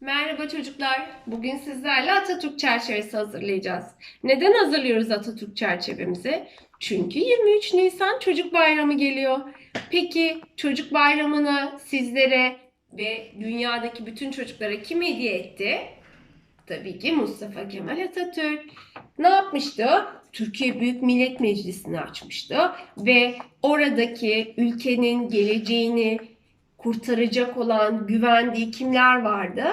Merhaba çocuklar. Bugün sizlerle Atatürk çerçevesi hazırlayacağız. Neden hazırlıyoruz Atatürk çerçevemizi? Çünkü 23 Nisan Çocuk Bayramı geliyor. Peki Çocuk Bayramı'nı sizlere ve dünyadaki bütün çocuklara kim hediye etti? Tabii ki Mustafa Kemal Atatürk. Ne yapmıştı? Türkiye Büyük Millet Meclisi'ni açmıştı ve oradaki ülkenin geleceğini kurtaracak olan güvendiği kimler vardı?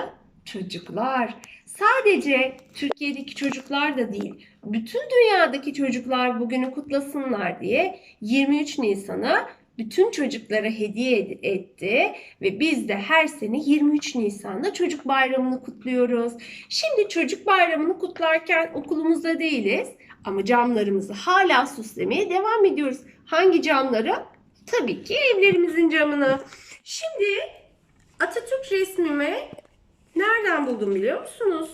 Çocuklar. Sadece Türkiye'deki çocuklar da değil, bütün dünyadaki çocuklar bugünü kutlasınlar diye 23 Nisan'a bütün çocuklara hediye ed- etti ve biz de her sene 23 Nisan'da çocuk bayramını kutluyoruz. Şimdi çocuk bayramını kutlarken okulumuzda değiliz ama camlarımızı hala süslemeye devam ediyoruz. Hangi camları? Tabii ki evlerimizin camını. Şimdi Atatürk resmimi nereden buldum biliyor musunuz?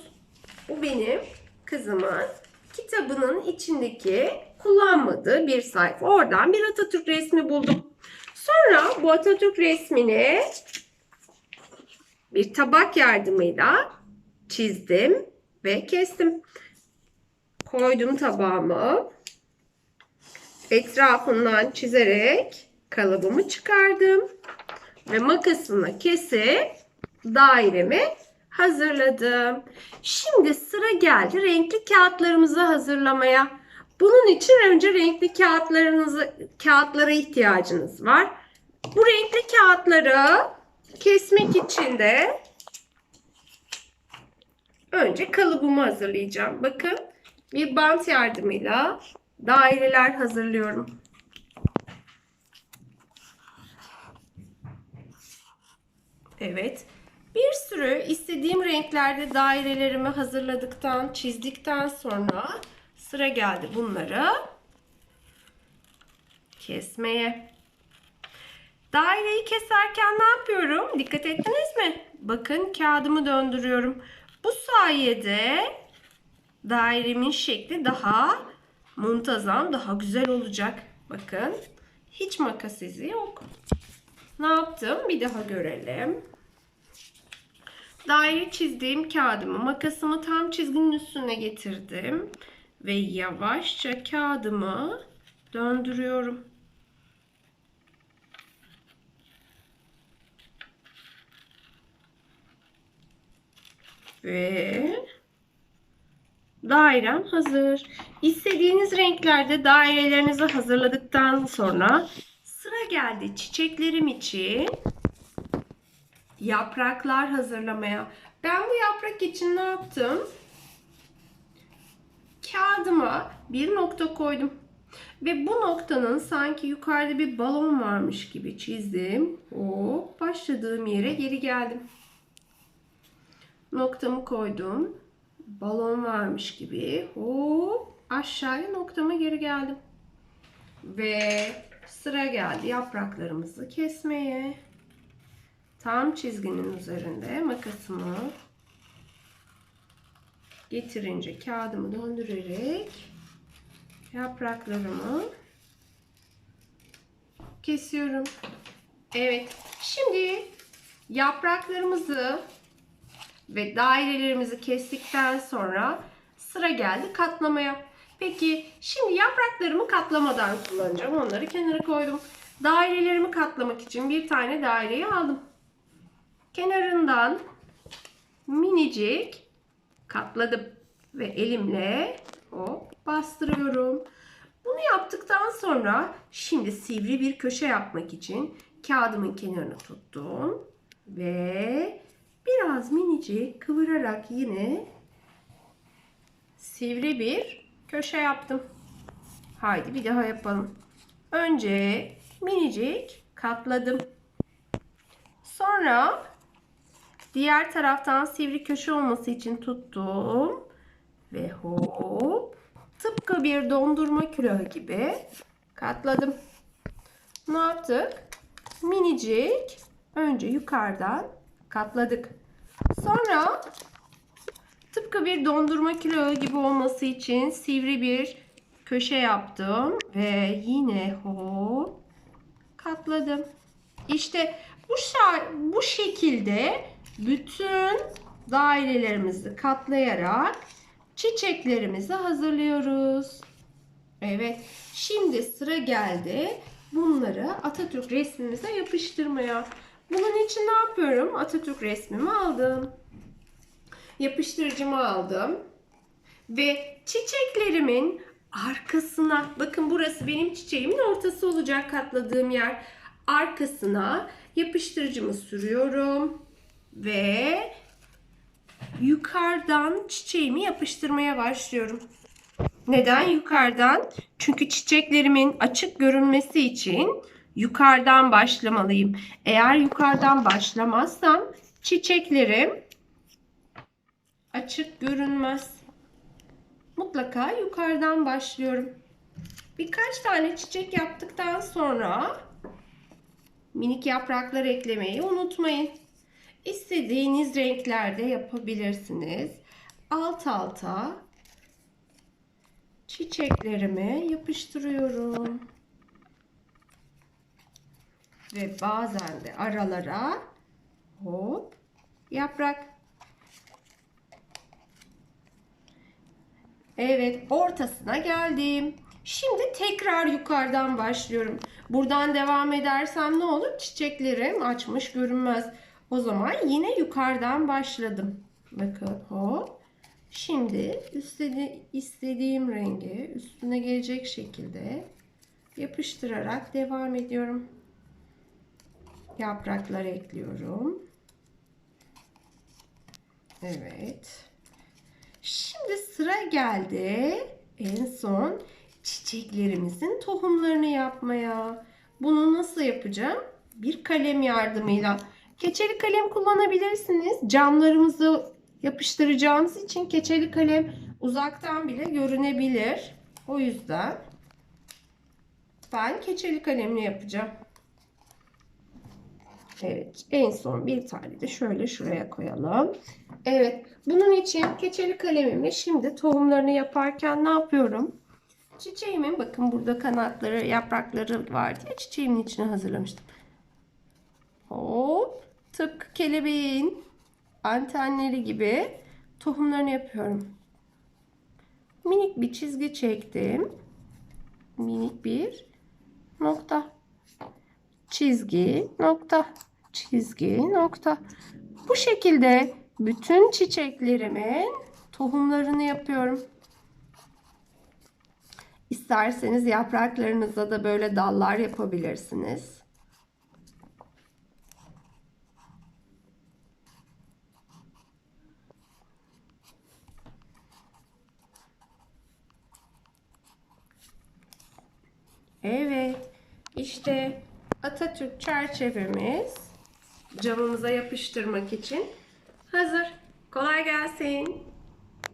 Bu benim kızımın kitabının içindeki kullanmadığı bir sayfa. Oradan bir Atatürk resmi buldum. Sonra bu Atatürk resmini bir tabak yardımıyla çizdim ve kestim. Koydum tabağımı. Etrafından çizerek kalıbımı çıkardım ve makasımla kesip dairemi hazırladım. Şimdi sıra geldi renkli kağıtlarımızı hazırlamaya. Bunun için önce renkli kağıtlarınızı kağıtlara ihtiyacınız var. Bu renkli kağıtları kesmek için de önce kalıbımı hazırlayacağım. Bakın bir bant yardımıyla daireler hazırlıyorum. Evet. Bir sürü istediğim renklerde dairelerimi hazırladıktan, çizdikten sonra sıra geldi bunları kesmeye. Daireyi keserken ne yapıyorum? Dikkat ettiniz mi? Bakın kağıdımı döndürüyorum. Bu sayede dairemin şekli daha muntazam, daha güzel olacak. Bakın hiç makas izi yok. Ne yaptım? Bir daha görelim. Daire çizdiğim kağıdımı makasımı tam çizginin üstüne getirdim. Ve yavaşça kağıdımı döndürüyorum. Ve dairem hazır. İstediğiniz renklerde dairelerinizi hazırladıktan sonra sıra geldi çiçeklerim için yapraklar hazırlamaya. Ben bu yaprak için ne yaptım? Kağıdıma bir nokta koydum. Ve bu noktanın sanki yukarıda bir balon varmış gibi çizdim. Hop başladığım yere geri geldim. Noktamı koydum. Balon varmış gibi hop aşağıya noktama geri geldim. Ve sıra geldi yapraklarımızı kesmeye. Tam çizginin üzerinde makasımı getirince kağıdımı döndürerek yapraklarımı kesiyorum. Evet. Şimdi yapraklarımızı ve dairelerimizi kestikten sonra sıra geldi katlamaya. Peki şimdi yapraklarımı katlamadan kullanacağım. Onları kenara koydum. Dairelerimi katlamak için bir tane daireyi aldım. Kenarından minicik katladım ve elimle hop bastırıyorum. Bunu yaptıktan sonra şimdi sivri bir köşe yapmak için kağıdımın kenarını tuttum ve biraz minicik kıvırarak yine sivri bir köşe yaptım. Haydi bir daha yapalım. Önce minicik katladım. Sonra diğer taraftan sivri köşe olması için tuttum ve hop tıpkı bir dondurma külahı gibi katladım. Ne yaptık? Minicik önce yukarıdan katladık. Sonra tıpkı bir dondurma külahı gibi olması için sivri bir köşe yaptım ve yine hop katladım. İşte bu bu şekilde bütün dairelerimizi katlayarak çiçeklerimizi hazırlıyoruz. Evet, şimdi sıra geldi bunları Atatürk resmimize yapıştırmaya. Bunun için ne yapıyorum? Atatürk resmimi aldım. Yapıştırıcımı aldım. Ve çiçeklerimin arkasına, bakın burası benim çiçeğimin ortası olacak katladığım yer. Arkasına yapıştırıcımı sürüyorum. Ve yukarıdan çiçeğimi yapıştırmaya başlıyorum. Neden yukarıdan? Çünkü çiçeklerimin açık görünmesi için yukarıdan başlamalıyım. Eğer yukarıdan başlamazsam çiçeklerim açık görünmez. Mutlaka yukarıdan başlıyorum. Birkaç tane çiçek yaptıktan sonra minik yapraklar eklemeyi unutmayın. İstediğiniz renklerde yapabilirsiniz. Alt alta çiçeklerimi yapıştırıyorum. Ve bazen de aralara hop yaprak. Evet, ortasına geldim. Şimdi tekrar yukarıdan başlıyorum. Buradan devam edersem ne olur? Çiçeklerim açmış görünmez. O zaman yine yukarıdan başladım. Bakın hop. Şimdi istedi, istediğim rengi üstüne gelecek şekilde yapıştırarak devam ediyorum. Yapraklar ekliyorum. Evet. Şimdi sıra geldi en son çiçeklerimizin tohumlarını yapmaya. Bunu nasıl yapacağım? Bir kalem yardımıyla. Keçeli kalem kullanabilirsiniz. Camlarımızı yapıştıracağımız için keçeli kalem uzaktan bile görünebilir. O yüzden ben keçeli kalemle yapacağım. Evet, en son bir tane de şöyle şuraya koyalım. Evet, bunun için keçeli kalemimle şimdi tohumlarını yaparken ne yapıyorum? Çiçeğimin bakın burada kanatları, yaprakları var diye çiçeğimin içine hazırlamıştım. Hop, tıpkı kelebeğin antenleri gibi tohumlarını yapıyorum. Minik bir çizgi çektim. Minik bir nokta. Çizgi, nokta. Çizgi, nokta. Bu şekilde bütün çiçeklerimin tohumlarını yapıyorum. İsterseniz yapraklarınızda da böyle dallar yapabilirsiniz. Evet. işte Atatürk çerçevemiz camımıza yapıştırmak için hazır. Kolay gelsin.